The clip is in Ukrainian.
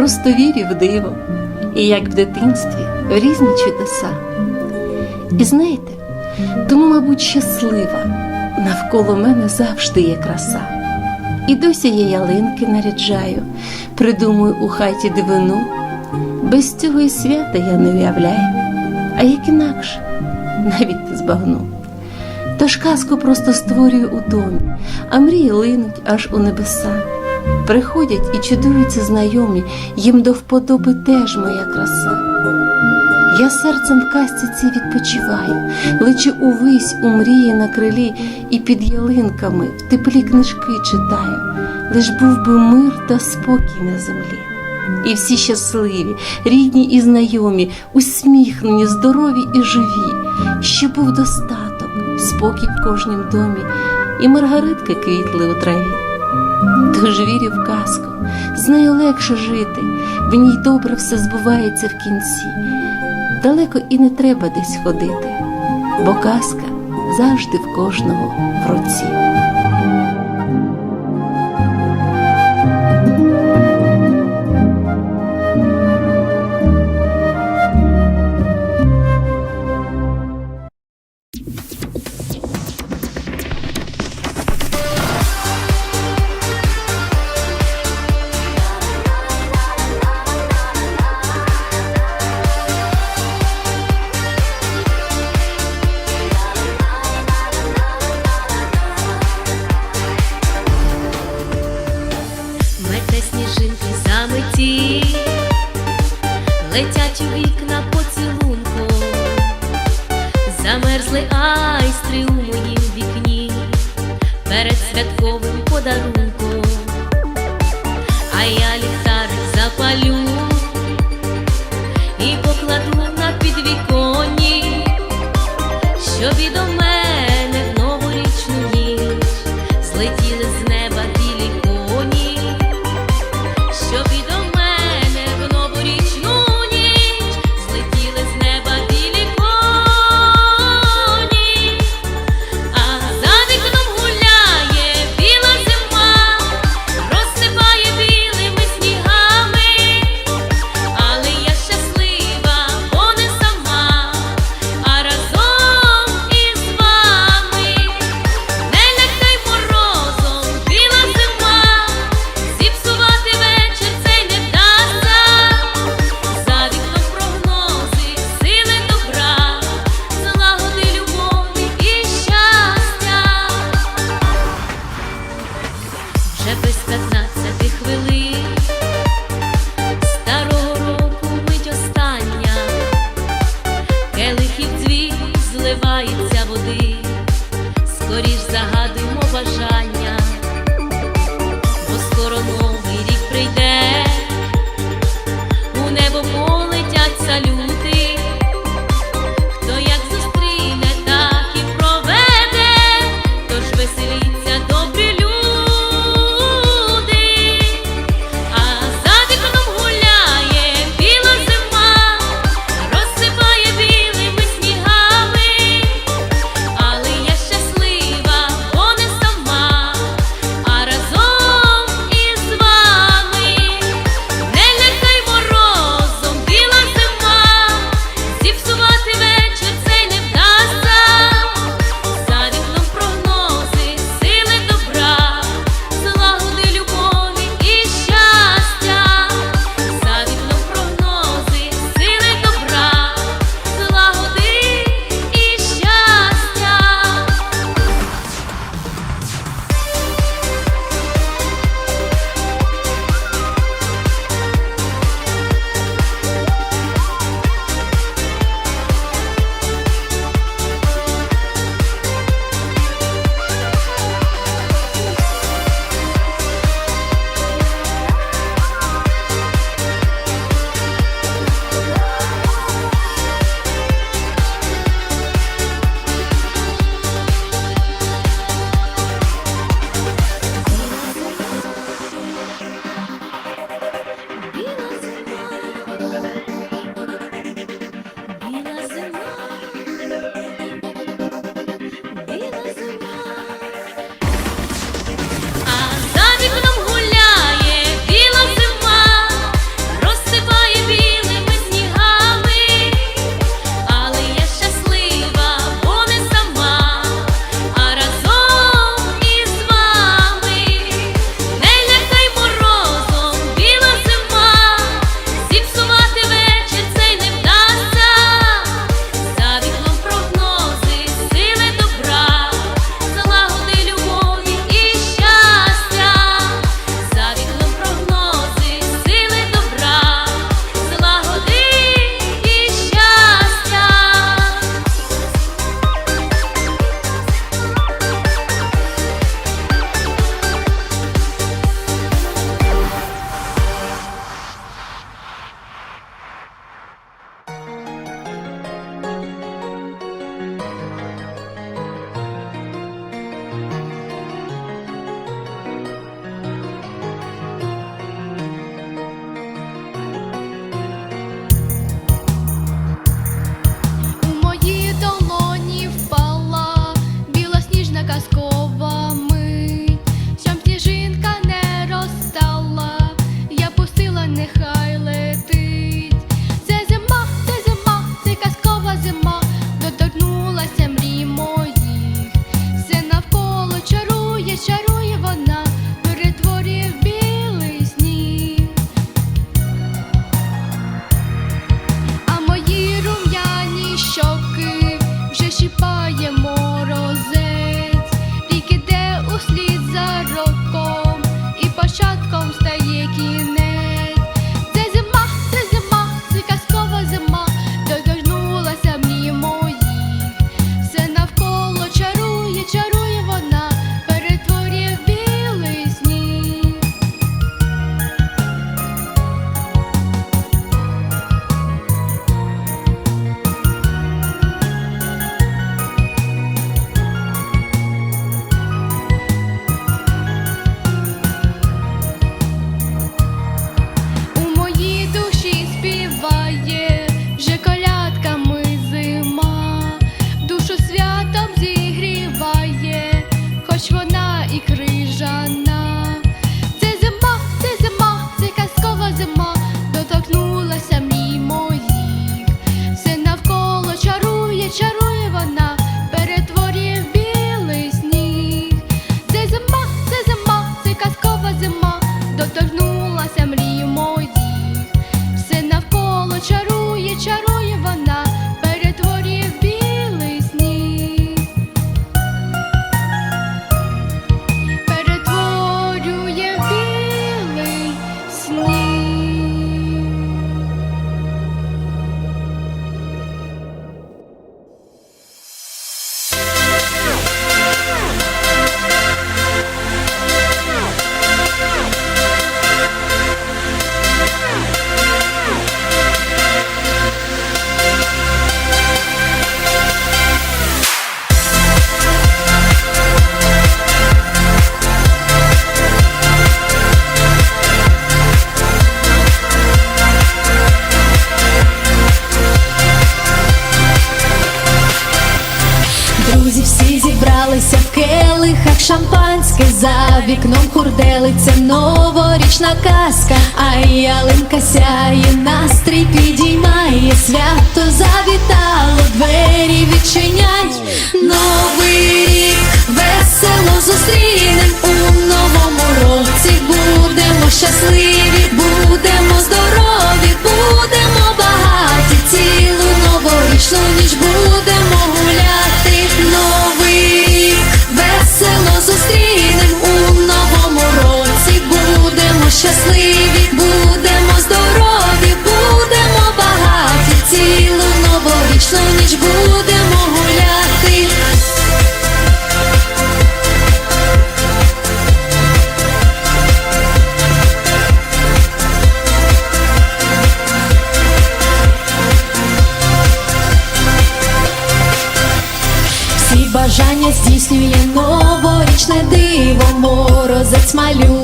просто вірю диво, і як в дитинстві в різні чудеса. І знаєте, тому, мабуть, щаслива, навколо мене завжди є краса. І досі я ялинки наряджаю, придумую у хаті дивину. Без цього і свята я не уявляю, а як інакше, навіть не збагну. Тож казку просто створюю у домі, а мрії линуть аж у небеса. Приходять і чудуються знайомі, їм до вподоби теж моя краса. Я серцем в казці цій відпочиваю, лечу увись у мрії на крилі і під ялинками в теплі книжки читаю, лиш був би мир та спокій на землі. І всі щасливі, рідні і знайомі, усміхнені, здорові і живі, щоб був достаток, спокій в кожнім домі, і маргаритки квітли у траві. Тож вірю в казку, з нею легше жити, в ній добре все збувається в кінці. Далеко і не треба десь ходити, бо казка завжди в кожного в руці. Сніжинки заметі, летять у вікна поцілунком, замерзли айстри у моїм вікні. Перед святковим подарунком, шампанське за вікном хурделиться новорічна казка, а ялинка сяє, настрій підіймає, свято завітало, двері відчинять новий рік, весело зустрінем у новому році, будемо щасливі, будемо здорові. cause it's my new